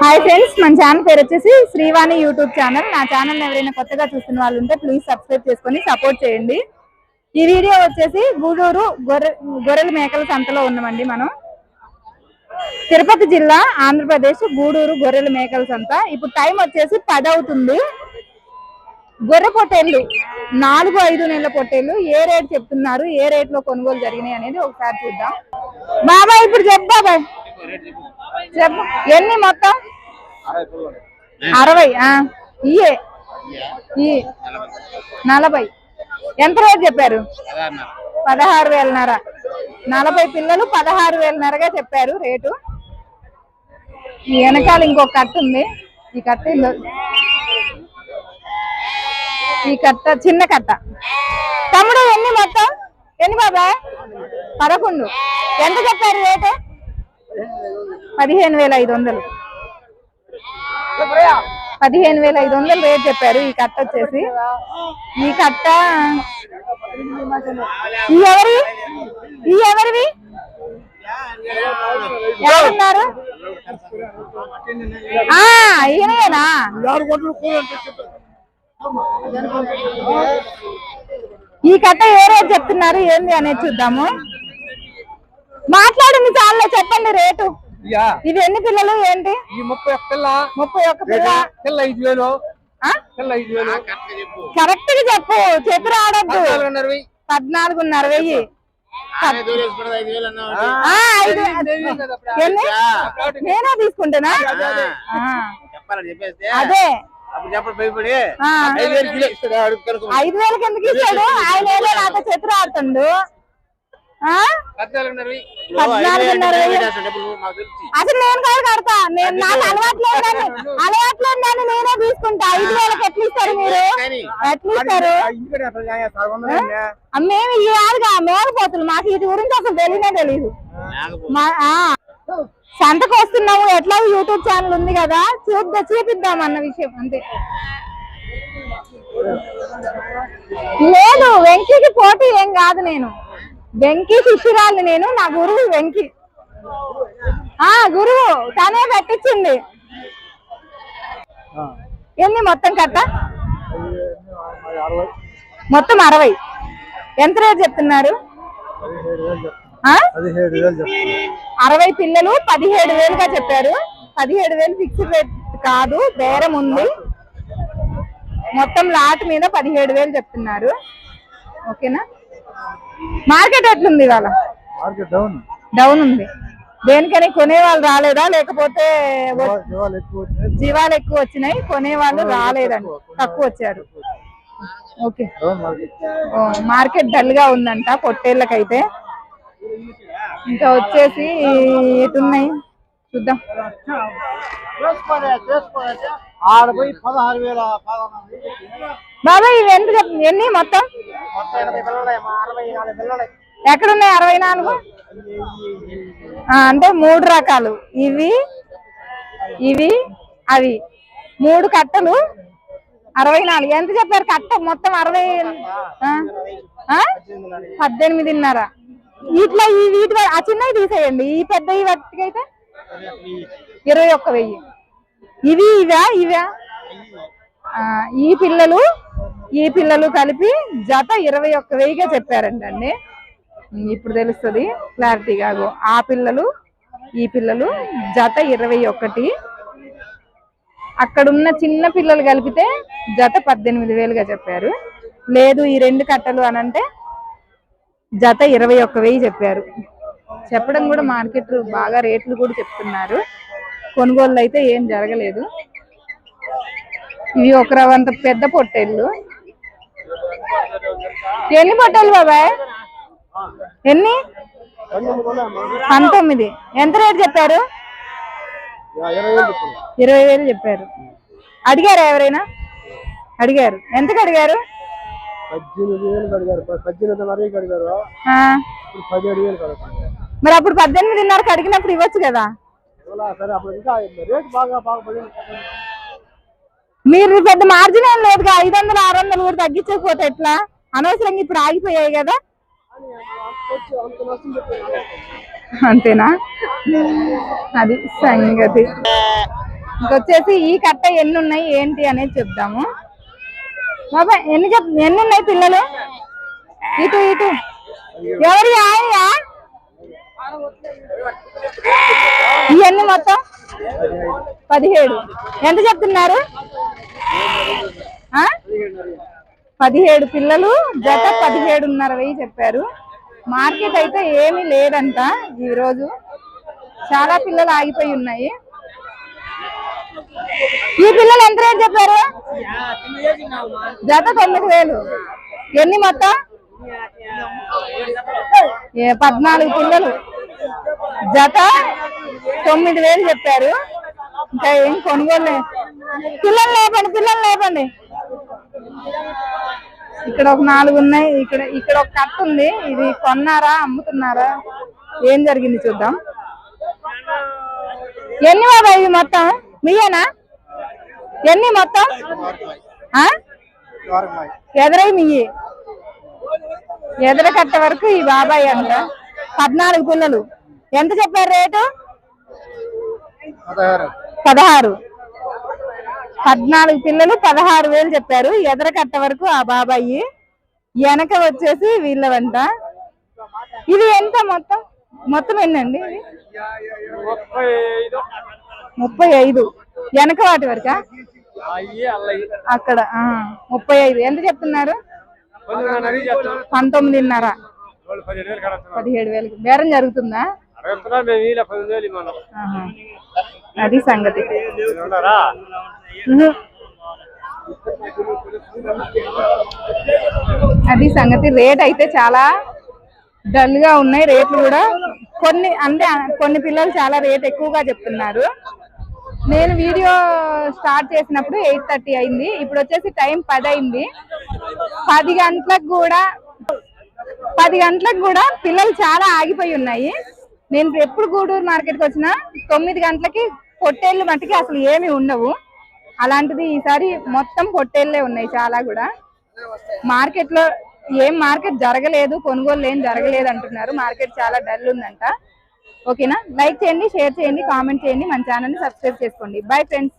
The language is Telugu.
హాయ్ ఫ్రెండ్స్ మన ఛానల్ పేరు వచ్చేసి శ్రీవాణి యూట్యూబ్ ఛానల్ నా ఛానల్ ఎవరైనా కొత్తగా చూస్తున్న వాళ్ళు ఉంటే ప్లీజ్ సబ్స్క్రైబ్ చేసుకొని సపోర్ట్ చేయండి. ఈ వీడియో వచ్చేసి గూడూరు గొర్రె గొర్రెల మేకల సంతలో ఉన్నామండి మనం. తిరుపతి జిల్లా ఆంధ్రప్రదేశ్ గూడూరు గొర్రెల మేకల సంత. ఇప్పుడు టైం వచ్చేసి పది అవుతుంది గొర్రె పొట్టేళ్ళు నాలుగు ఐదు నెలల పొట్టేళ్ళు ఏ రేట్ చెప్తున్నారు? ఏ రేట్లో కొనుగోలు జరిగినాయి అనేది ఒకసారి చూద్దాం. బాబాయ్ ఇప్పుడు చెప్పు బాబాయ్. చెప్పు. ఎన్ని మొత్తం? అరవై ఆ ఇయే. ఈ నలభై. ఎంత రోజు చెప్పారు? పదహారు వేలన్నర. నలభై పిల్లలు పదహారు వేలన్నరగా చెప్పారు రేటు. ఈ వెనకాల ఇంకొక కట్ట ఉంది. ఈ కట్ట ఈ కట్ట చిన్న కట్ట. తమ్ముడు ఎన్ని మొత్తం? ఎన్ని బాబాయ్? పదకొండు. ఎంత చెప్పారు రేటు? పదిహేను వేల ఐదు వందలు. పదిహేను వేల ఐదు వందలు రేట్ చెప్పారు ఈ కట్ట వచ్చేసి. ఈ కట్ట ఈ ఎవరి ఈ ఎవరివి? ఎవరున్నారు? ఈయనేనా ఈ కట్ట ఏ రేట్ చెప్తున్నారు ఏంది అనేది చూద్దాము. మాట్లాడండి చాలా చెప్పండి రేటు. ఇవి ఎన్ని పిల్లలు ఏంటి? ఈ ముప్పై ఒక్క పిల్ల. ముప్పై ఒక్క పిల్ల. పిల్ల ఐదు వేలు. కరెక్ట్గా చెప్పు. చెప్పు రావడద్దు పద్నాలుగున్నర వెయ్యి. నేనే తీసుకుంటానా? ఆ, చెప్పాలని చెప్పేస్తే అదే. ఐదు వేలకి ఎందుకు ఇస్తాడు? ఆయన ఏదో నాతో చెత్త ఆడుతుండు అసలు నేను కాదు కడతా. నేను నాకు అలవాట్లేదని అలవాట్లేదని నేనే తీసుకుంటా. ఐదు వేలకి ఎట్లా ఇస్తారు మీరు? ఎట్లా ఇస్తారు? మేము ఇవి కాదుగా మేకపోతులు మాకు వీటి గురించి అసలు తెలియనే తెలియదు సంతకు వస్తున్నాము. ఎట్లా యూట్యూబ్ ఛానల్ ఉంది కదా. చూద్దాం చూపిద్దాం అన్న విషయం అంతే. లేదు వెంకీకి పోటీ ఏం కాదు నేను. వెంకీ శిష్యురాలు నేను నా గురువు వెంకీ. ఆ గురువు తనే పెట్టించింది. ఎన్ని మొత్తం కట్ట మొత్తం అరవై. ఎంత రేట్ చెప్తున్నారు? అరవై పిల్లలు పదిహేడు వేలుగా చెప్పారు. పదిహేడు వేలు ఫిక్స్డ్ రేట్ కాదు బేరం ఉంది. మొత్తం లాట్ మీద పదిహేడు వేలు చెప్తున్నారు. ఓకేనా? మార్కెట్ ఎట్లుంది ఇవాళ? డౌన్. డౌన్ ఉంది. దేనికని కొనే వాళ్ళు రాలేదా? లేకపోతే జీవాలు ఎక్కువ వచ్చినాయి. కొనే వాళ్ళు రాలేదండి. తక్కువ వచ్చారు. ఓకే. మార్కెట్ డల్గా ఉందంట పొట్టేళ్ళకైతే. ఇంకా వచ్చేసి ఎటున్నాయి? చూద్దాం. ఆడపోయి పదహారు వేల బాబా ఇవి ఎంత ఎన్ని మొత్తం? ఎక్కడున్నాయి అరవై నాలుగు? అంటే మూడు రకాలు. ఇవి ఇవి అవి. మూడు కట్టలు అరవై నాలుగు. ఎంత చెప్పారు కట్ట? మొత్తం అరవై పద్దెనిమిదిన్నర. ఇట్లా ఈ వీటి ఆ చిన్నవి తీసేయండి. ఈ పెద్ద ఈ వాటికైతే ఇరవై ఒక్క వెయ్యి. ఇవి ఇవా ఇవా? ఆ, ఈ పిల్లలు ఈ పిల్లలు కలిపి జత ఇరవై ఒక్క వెయ్యిగా చెప్పారంటండి ఇప్పుడు తెలుస్తుంది క్లారిటీగా ఆ పిల్లలు ఈ పిల్లలు జత ఇరవై ఒకటి అక్కడున్న చిన్న పిల్లలు కలిపితే జత పద్దెనిమిది వేలుగా చెప్పారు. లేదు ఈ రెండు కట్టలు అని అంటే జత ఇరవై ఒక్క వెయ్యి చెప్పారు. చెప్పడం కూడా మార్కెట్ బాగా రేట్లు కూడా చెప్తున్నారు. కొనుగోళ్ళు అయితే ఏం జరగలేదు. ఇవి ఒక రవంత పెద్ద పొట్టేళ్ళు. ఎన్ని పొట్టేళ్ళు బాబాయ్? ఎన్ని? పంతొమ్మిది. ఎంత రేట్ చెప్పారు? ఇరవై వేలు చెప్పారు. అడిగారా ఎవరైనా? అడిగారు. ఎంతకు అడిగారు? పద్దెనిమిది వేలు అడిగారు. పద్దెనిమిదిన్నరకి అడిగారు. ఆ, ఇప్పుడు పదిహేడు వేలు మరి అప్పుడు పద్దెనిమిదిన్నరకు అడిగినప్పుడు ఇవ్వచ్చు కదా? మీరు పెద్ద మార్జిన్ ఏం లేదుగా ఐదు వందలు ఆరు వందలు కూడా తగ్గించకపోతే ఎట్లా? అనవసరంగా ఇప్పుడు ఆగిపోయాయి కదా? అంతేనా? అది సంగతి. ఇంకొచ్చేసి ఈ కట్ట ఎన్ని ఉన్నాయి ఏంటి అనేది చెప్దాము. బాబా ఎన్ని చెప్ ఎన్ని ఉన్నాయి పిల్లలు? ఇటు ఇటు. ఎవరి ఆయా ఇవన్నీ మొత్తం పదిహేడు. ఎంత చెప్తున్నారు? ఆ? పదిహేడు పిల్లలు జత పదిహేడున్నర వెయ్యి చెప్పారు. మార్కెట్ అయితే ఏమీ లేదంట ఈ రోజు చాలా పిల్లలు ఆగిపోయి ఉన్నాయి. ఈ పిల్లలు ఎంత రేట్ చెప్పారు? జత తొమ్మిది వేలు. ఎన్ని మొత్తం? పద్నాలుగు పిల్లలు. జత తొమ్మిది వేలు చెప్పారు. ఇంకా ఏం కొనుగోలు పిల్లలు లేపండి పిల్లలు లేపండి. ఇక్కడ ఒక నాలుగు ఉన్నాయి. ఇక్కడ ఇక్కడ ఒక కట్ట ఉంది. ఇది కొన్నారా అమ్ముతున్నారా? ఏం జరిగింది చూద్దాం. ఎన్ని బాబా ఇవి మొత్తం? మీయేనా ఎన్ని మొత్తం? ఆ? ఎదరై మీయి ఎదర కట్ట వరకు ఈ బాబాయ్ అంట. పద్నాలుగు పిల్లలు. ఎంత చెప్పారు రేటు? పదహారు. పద్నాలుగు పిల్లలు పదహారు వేలు చెప్పారు. ఎదర కట్ట వరకు ఆ బాబాయి వెనక వచ్చేసి వీళ్ళ వెంట ఇది ఎంత మొత్తం? మొత్తం ఎన్నండి ఇది? ముప్పై ఐదు. వెనక వాటి వరకా? అక్కడ ముప్పై ఐదు. ఎంత చెప్తున్నారు? పంతొమ్మిదిన్నర. పదిహేడు వేలకు బేరం జరుగుతుందా. అది సంగతి. అది సంగతి. రేట్ అయితే చాలా డల్గా ఉన్నాయి. రేట్లు కూడా కొన్ని అంటే కొన్ని పిల్లలు చాలా రేట్ ఎక్కువగా చెప్తున్నారు. నేను వీడియో స్టార్ట్ చేసినప్పుడు ఎయిట్ థర్టీ అయింది. ఇప్పుడు వచ్చేసి టైం పది అయింది. పది గంటలకు కూడా పది గంటలకు కూడా పిల్లలు చాలా ఆగిపోయి ఉన్నాయి. నేను ఎప్పుడు గూడూరు మార్కెట్కి వచ్చినా తొమ్మిది గంటలకి పొట్టేళ్ళు మట్టుకి అసలు ఏమి ఉండవు. అలాంటిది ఈసారి మొత్తం పొట్టేళ్ళే ఉన్నాయి చాలా కూడా. మార్కెట్లో ఏం మార్కెట్ జరగలేదు కొనుగోలు ఏం జరగలేదు అంటున్నారు. మార్కెట్ చాలా డల్ ఉందంట. ఓకేనా? లైక్ చేయండి షేర్ చేయండి కామెంట్ చేయండి. మన ఛానల్ని సబ్స్క్రైబ్ చేసుకోండి. Bye friends.